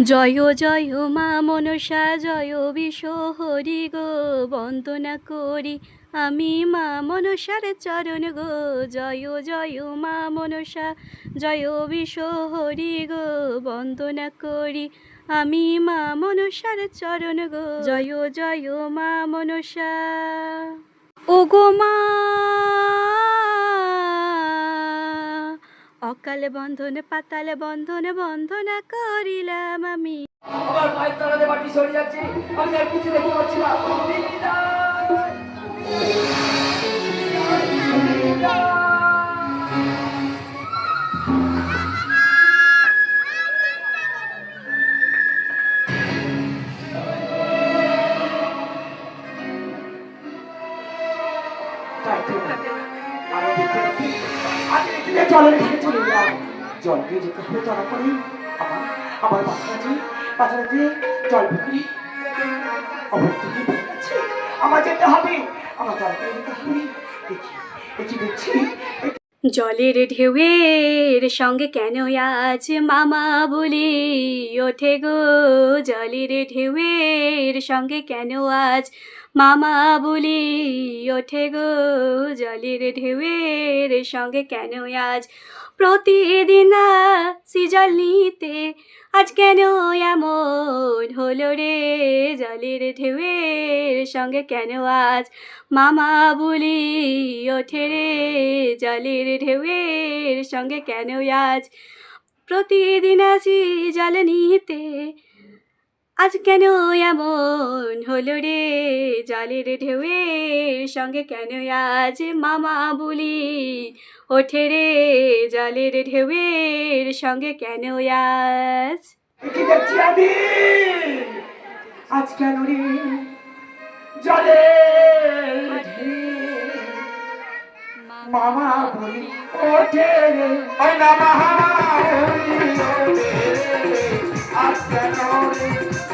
জয় জয় মা মনসা, জয় বিশ্ব হরি গো, বন্দনা করি আমি মা মনসার চরণ গো। জয় জয় মা মনসা, জয় বিশ্ব হরি গো, বন্দনা করি আমি মা মনসার চরণ গো। জয় জয় মা মনসা। ও গো মা অকালে বন্ধন পাতালে বন্ধন বন্ধনা করিলাম আমি। আমার সরে যাচ্ছে, আমি আর কিছু দেখতে পাচ্ছি না। জলের দিকে চলে। জল দিয়ে যেতে হবে করে জল বিক্রি আমার যেতে হবে, আমার জল করে যেতে হবে। দেখি দেখি দেখছি জলের ঢেউয়ের সঙ্গে কেন আজ মামা বলি ওঠে গো? জলের ঢেউয়ের সঙ্গে কেন আজ মামা বলি ওঠে গো জলের ঢেউয়ের সঙ্গে কেন আজ? প্রতিদিন আসি জল নিতে আজ কেন এমন হলো রে জলের ঢেউয়ের সঙ্গে কেন আজ? মামা বলি ওঠে রে জলের ঢেউয়ের সঙ্গে কেন আজ? প্রতিদিন আসি জল নিতে আজ কেন এমন হলো রে? জলের ঢেউয়ের সঙ্গে কেন আজ মামা বলি ওঠে রে? জলের ঢেউয়ের সঙ্গে কেন আজ? আজ কেন রে? মামা বলি ওঠে রে? মামা বলি ওঠে রে আজ কেন রে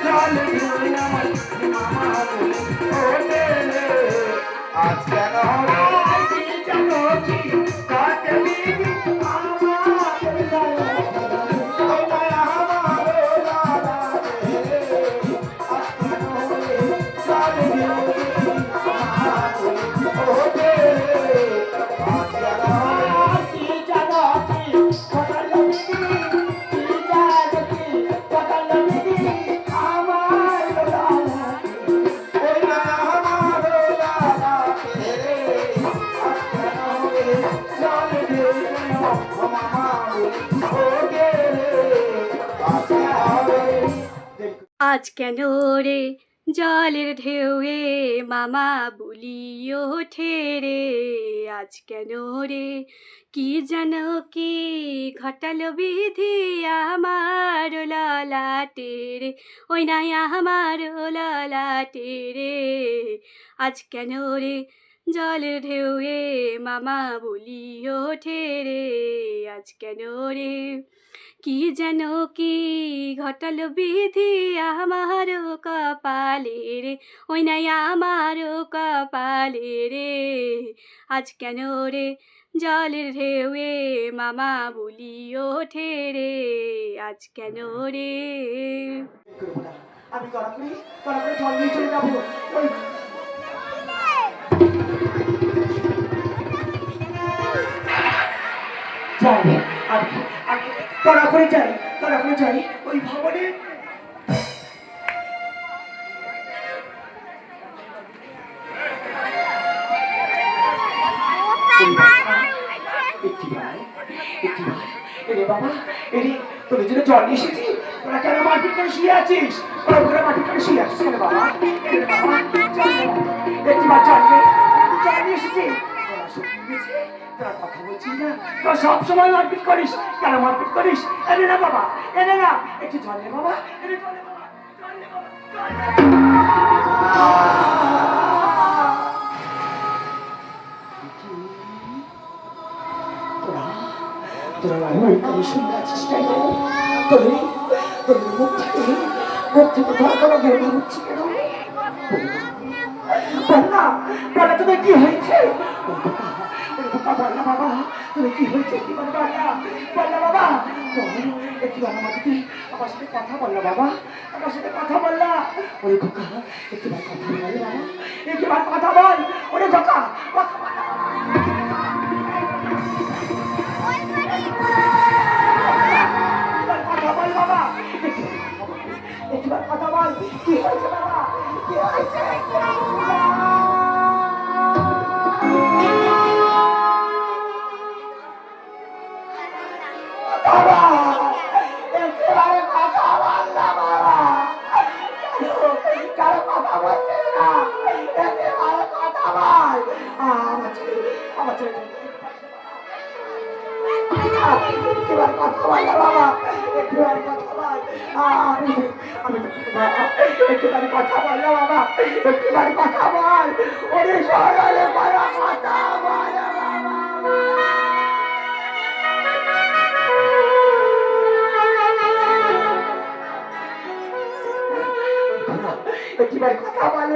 জলে ঢেউয়ে আমার মামা আজ কেন রে জলের ঢেউয়ে মামা বলি ওঠে রে আজ কেন রে? কি যেন কি ঘটালো বিধি আমার ললাটে রে? ওই নাই আমার ললাটে রে। আজ কেন রে জলের ঢেউয়ে মামা বলি ওঠে রে, আজ কেন রে? কি যেন কি ঘটালো বিধি আমার কপালে রে? ওই নাই আমার কপালে রে। আজ কেন রে? জলের ঢেউয়ে মামা বলি ওঠে রে, আজ কেন রে? আমি কড়া করি, কড়া করে জল নিয়ে চলে যাব। আমি আমি করে যাই কড়া করে যাই ওই ভবনে। বাবা এরে তোর জন্য জল নিয়ে এসেছি? তোরা কেন মারপিট করে শুয়ে আছিস? ওরা ঘরে মারপিট করে শুয়ে আছিস বাবা? একটি বলছিস না, তোরা সবসময় মারপিট করিস, কেন মারপিট করিস? এনে না বাবা, এনে না, একটু জল বাবা তোরা মুখ থেকে মুখ থেকে ধরা ধরা বের হচ্ছে কেন? বল, একটু আমাদেরকে আমার সাথে কথা বল না বাবা। আমার সাথে কথা বল না। ওরে খোকা একটুবার কথা বল বাবা। একটুবার কথা বল। ওরে খোকা কথা বল বাবা। একটুবার কথা বল কি হয়েছে? একবার কথা বল বাবা একবার কথা বল। ওরে সরলে বড় কথা বল বাবা। কথা বল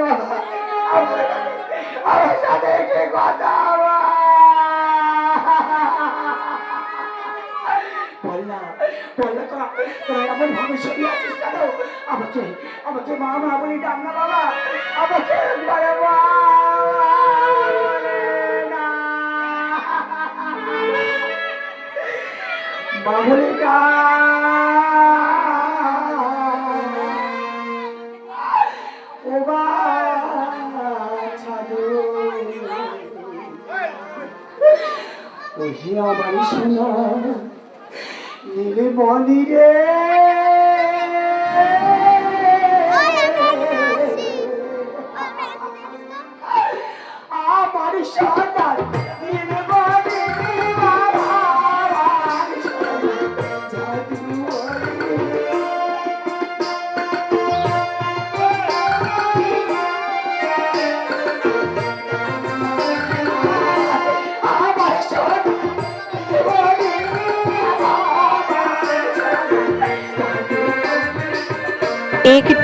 আমার সাথে কথা বললা তোরা তোরা এমন ভাবে সরিয়ে আছিস কেন? আমাকে আমাকে মা মা বলি ডাক না বাবা। আমাকে একবারে মা। ও বা ছাদু ওহে আমার সোনা নীলে মনি রে। আমার সোনা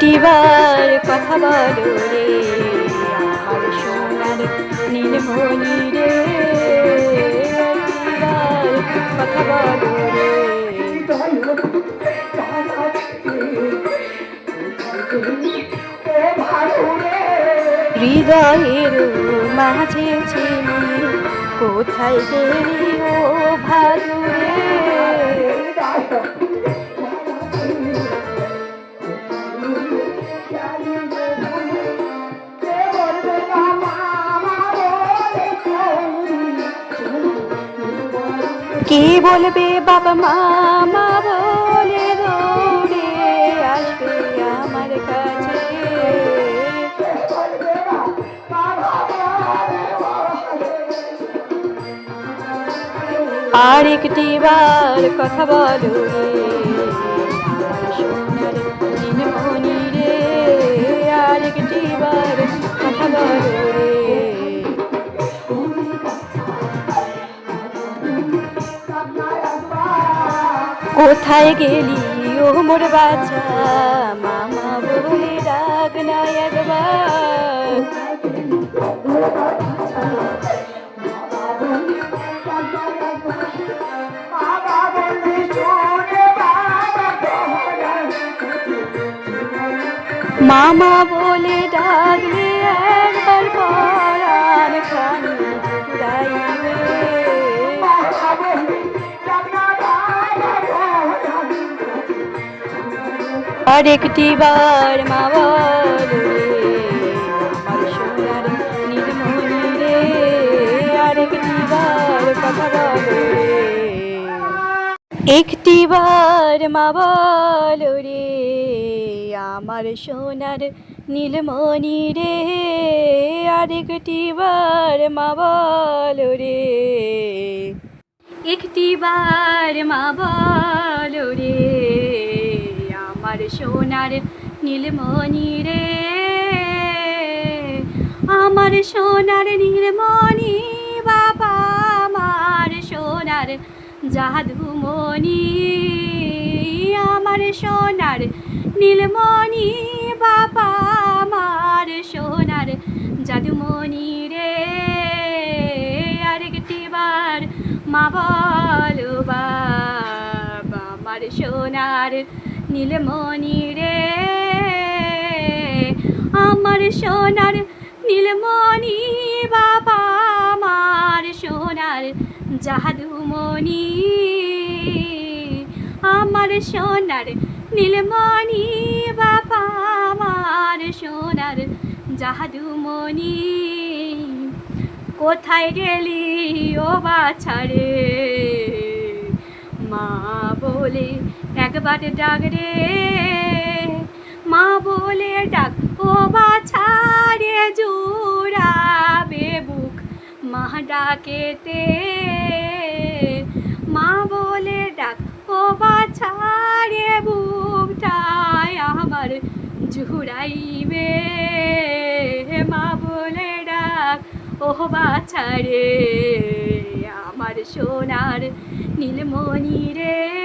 একটিবার কথা বলো রে, আমার সোনার নীলমণি রে। একটিবার কথা বলো রে। হৃদয়ের মাঝে ছিলি, কোথায় গেলি ও ভাদুরে কি বলবে বাবা মা? মা বলে দৌড়ে আসবে আমার কাছে। আর একটি বার কথা বলো। কোথায় গেলি ও মোর বাছা? মামা বলে ডাক না একবার। মামা বলে ডাকলে একবার পরাণ আর একটি বার মা বল সোনার রে রে একটি বার মা বল রে। আমার সোনার নীলমণি রে, আর একটি বার মা বল রে। একটি বার মা বলো রে। আমার সোনার নীলমণি রে। আমার সোনার নীলমণি বাবা, আমার সোনার জাদুমণি আমার সোনার নীলমণি বাবা, আমার সোনার জাদুমণি রে। আরেকটি বার মা বলো, বাবা, আমার সোনার নীলমণি রে। আমার সোনার নীলমণি বাবা, আমার সোনার জাদুমণি আমার সোনার নীলমণি বাবা, আমার সোনার জাদুমণি কোথায় গেলি ও বাছারে মা বলে একবার ডাক রে। মা বলে, ডাক ও বাছারে জোড়াবে বুক মা ডাকেতে। মা বলে, ডাক ও বাছারে বুকটায় আমার জুড়াইবে। মা বলে, ডাক ও বাছারে আমার সোনার নীলমণি রে।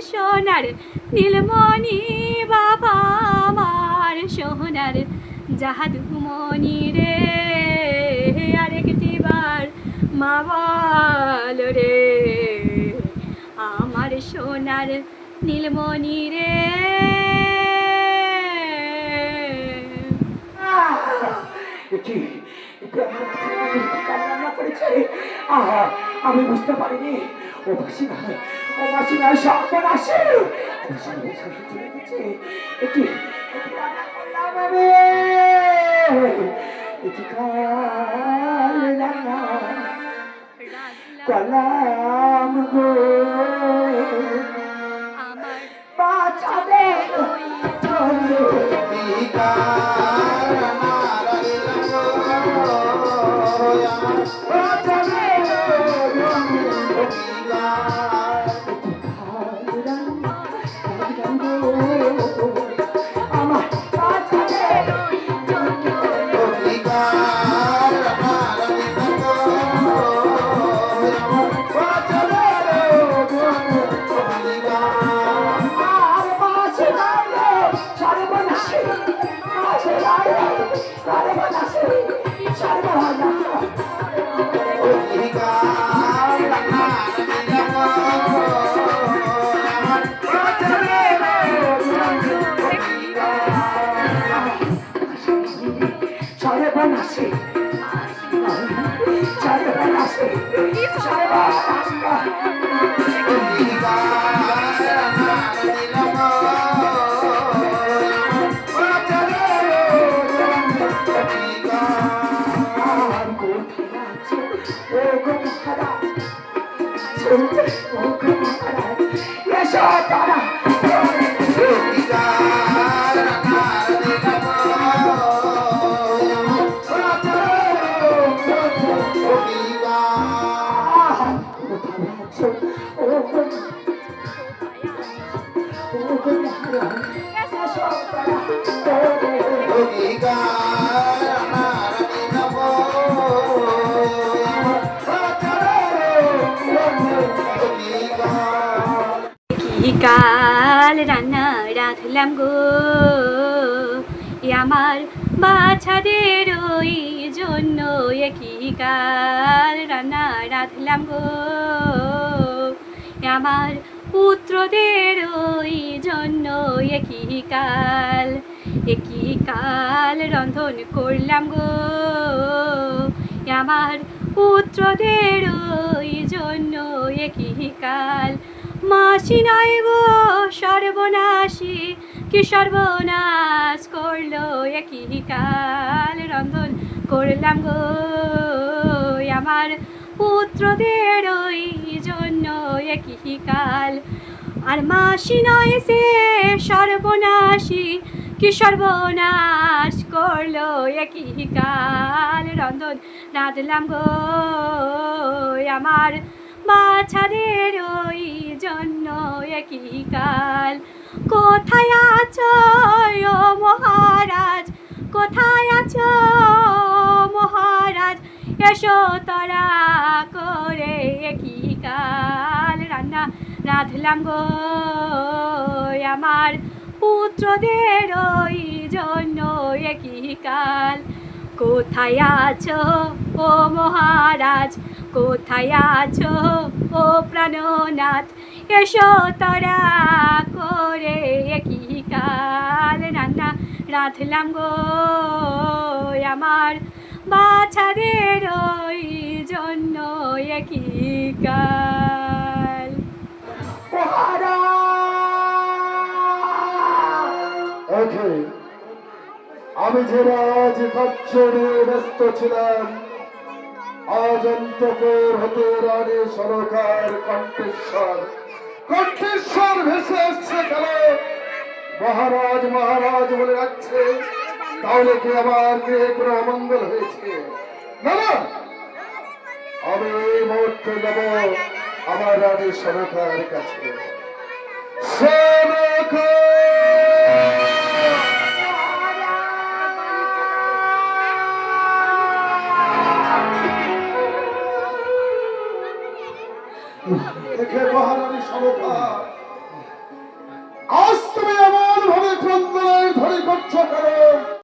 সোনার, নীলমণি বাবা আমার সোনার। জাহাদুমণি রে আরেকটি বার মা বল রে। আমার সোনার, নীলমণি রে। কি এটা আমার কাছে মিষ্টি কান্না করেছে আহা আমি বুঝতে পারিনি ও মাসিমা ও মাসিমা সর্বন আসে আমার সামনে সামনে চলে গেছে এটি এটি রান্না করলাম আমি এটি কাল রান্না করলাম গো সর্বনাশী সর্বনাশী সর্বনাশী আর কাল রান্না রাঁধলাম গো আমার বাছাদের ওই জন্য এ কি কাল রান্না রাঁধলাম গো আমার পুত্রদের ওই জন্য এ কি কাল এ কি কাল রন্ধন করলাম গো। আমার পুত্রদের ওই জন্য এ কি কাল মাসি নয় গো, সর্বনাশী। কি সর্বনাশ করল একই কাল রন্ধন করলাম গো। আমার পুত্রদের ওই জন্য একই কাল। আর মাসি নয় সে সর্বনাশী। কি সর্বনাশ করল একই কাল রন্ধন রাঁধলাম গো। আমার বাছাদের ওই জন্য একই কাল। কোথায় আছো ও মহারাজ? কোথায় আছো মহারাজ? এসো তারা করে একই কাল। রান্না রাঁধলাম গো আমার পুত্রদের ওই জন্য একই কাল। কোথায় আছো ও মহারাজ? কোথায় আছো, ও প্রাণনাথ? এসো তোরা করে কি কাল রান্না। রাঁধলাম গো আমার বাছাদের, ওই জন্য একই কাল। আমি যে রাজ ব্যস্ত ছিলাম অজন্তপুর হতে রানী সরকার কণ্ঠেশ্বর কণ্ঠেশ্বর ভেসে এসছে কেন মহারাজ মহারাজ বলে রাখছে, তাহলে কি আমার গৃহে কোনো অমঙ্গল হয়েছে? না না। আমি এই মুহূর্তে যাব আমার রানী সরকার কাছে। সে